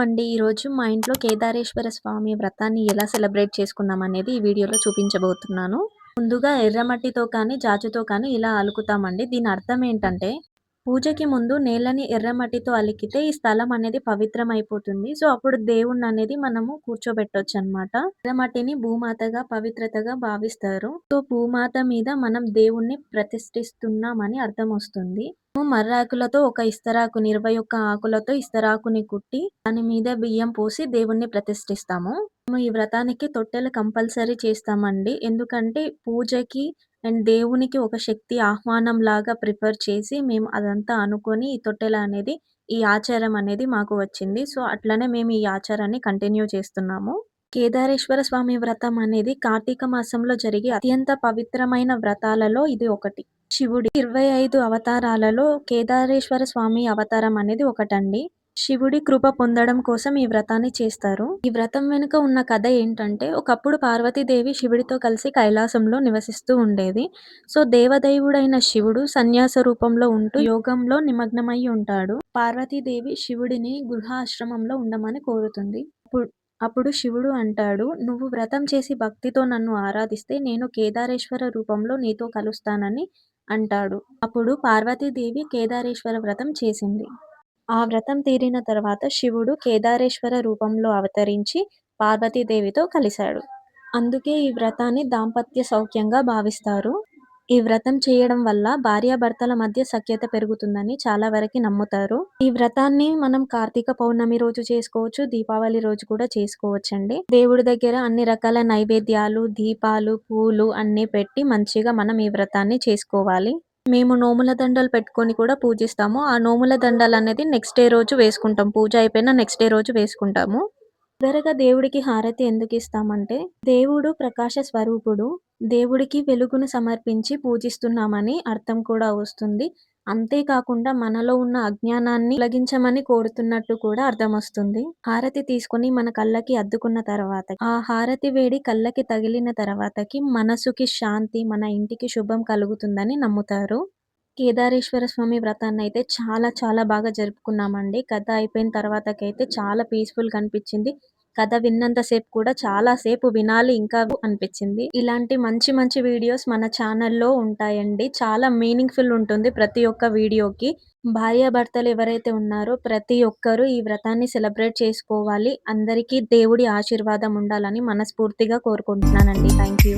అండి. ఈరోజు మా ఇంట్లో కేదారేశ్వర స్వామి వ్రతాన్ని ఎలా సెలబ్రేట్ చేసుకున్నాం అనేది ఈ వీడియోలో చూపించబోతున్నాను. ముందుగా ఎర్రమట్టితో కానీ, జాజుతో కానీ ఇలా అలుకుతామండి. దీని అర్థం ఏంటంటే, పూజకి ముందు నేలని ఎర్రమట్టితో అలికితే ఈ స్థలం అనేది పవిత్రమైపోతుంది. సో, అప్పుడు దేవుడిననేది మనము కూర్చోబెట్టొచ్చనమాట. ఎర్రమట్టిని భూమాతగా, పవిత్రతగా భావిస్తారు. సో, భూమాత మీద మనం దేవుణ్ణి ప్రతిష్ఠిస్తున్నామని అర్థమొస్తుంది. మర్రాకులతో ఒక ఇస్తరాకుని 21 ఆకులతో ఇస్తరాకుని కుట్టి, దాని మీద బియ్యం పోసి దేవుణ్ణి ప్రతిష్ఠిస్తాము. మేము ఈ వ్రతానికి తొట్టెలు కంపల్సరీ చేస్తామండి. ఎందుకంటే పూజకి అండ్ దేవునికి ఒక శక్తి ఆహ్వానం లాగా ప్రిఫర్ చేసి మేము అదంతా అనుకొని ఈ తొట్టెల అనేది ఈ ఆచారం అనేది మాకు వచ్చింది. సో, అట్లనే మేము ఈ ఆచారాన్ని కంటిన్యూ చేస్తున్నాము. కేదారేశ్వర స్వామి వ్రతం అనేది కార్తీక మాసంలో జరిగే అత్యంత పవిత్రమైన వ్రతాలలో ఇది ఒకటి. శివుడి 25 అవతారాలలో కేదారేశ్వర స్వామి అవతారం అనేది ఒకటండి. శివుడి కృప పొందడం కోసం ఈ వ్రతాన్ని చేస్తారు. ఈ వ్రతం వెనుక ఉన్న కథ ఏంటంటే, ఒకప్పుడు పార్వతీదేవి శివుడితో కలిసి కైలాసంలో నివసిస్తూ ఉండేది. సో, దేవదైవుడైన శివుడు సన్యాస రూపంలో ఉంటూ యోగంలో నిమగ్నమై ఉంటాడు. పార్వతీదేవి శివుడిని గృహాశ్రమంలో ఉండమని కోరుతుంది. అప్పుడు అప్పుడు శివుడు అంటాడు, "నువ్వు వ్రతం చేసి భక్తితో నన్ను ఆరాధిస్తే నేను కేదారేశ్వర రూపంలో నీతో కలుస్తానని" అంటాడు. అప్పుడు పార్వతీదేవి కేదారేశ్వర వ్రతం చేసింది. ఆ వ్రతం తీరిన తర్వాత శివుడు కేదారేశ్వర రూపంలో అవతరించి పార్వతీదేవితో కలిశాడు. అందుకే ఈ వ్రతాన్ని దాంపత్య సౌఖ్యంగా భావిస్తారు. ఈ వ్రతం చేయడం వల్ల భార్యాభర్తల మధ్య సఖ్యత పెరుగుతుందని చాలా వరకు నమ్ముతారు. ఈ వ్రతాన్ని మనం కార్తీక పౌర్ణమి రోజు చేసుకోవచ్చు. దీపావళి రోజు కూడా చేసుకోవచ్చండి. దేవుడి దగ్గర అన్ని రకాల నైవేద్యాలు, దీపాలు, పూలు అన్ని పెట్టి మంచిగా మనం ఈ వ్రతాన్ని చేసుకోవాలి. మేము నోముల దండలు పెట్టుకొని కూడా పూజిస్తాము. ఆ నోముల దండలు అనేది నెక్స్ట్ డే రోజు వేసుకుంటాం. పూజ అయిపోయిన నెక్స్ట్ డే రోజు వేసుకుంటాము. చివరగా దేవుడికి హారతి ఎందుకు ఇస్తామంటే దేవుడు ప్రకాశ స్వరూపుడు. దేవుడికి వెలుగును సమర్పించి పూజిస్తున్నామని అర్థం కూడా వస్తుంది. అంతేకాకుండా మనలో ఉన్న అజ్ఞానాన్ని తొలగించమని కోరుతున్నట్టు కూడా అర్థమొస్తుంది. హారతి తీసుకొని మన కళ్ళకి అద్దుకున్న తర్వాత, ఆ హారతి వేడి కళ్ళకి తగిలిన తర్వాతకి మనసుకి శాంతి, మన ఇంటికి శుభం కలుగుతుందని నమ్ముతారు. కేదారేశ్వర స్వామి వ్రతాన్ని అయితే చాలా చాలా బాగా జరుపుకున్నామండి. కథ అయిపోయిన తర్వాతకైతే చాలా పీస్‌ఫుల్‌గా అనిపించింది కథ విన్నంత సేపు కూడా చాలా సేపు వినాలి ఇంకా అనిపించింది ఇలాంటి మంచి మంచి వీడియోస్ మన ఛానల్‌లో ఉంటాయండి. చాలా మీనింగ్‌ఫుల్ ఉంటుంది ప్రతి ఒక్క వీడియోకి. భార్యాభర్తలు ఎవరైతే ఉన్నారో ప్రతి ఒక్కరు ఈ వ్రతాన్ని సెలబ్రేట్ చేసుకోవాలి. అందరికీ దేవుడి ఆశీర్వాదం ఉండాలని మనస్ఫూర్తిగా కోరుకుంటున్నానండి. Thank you.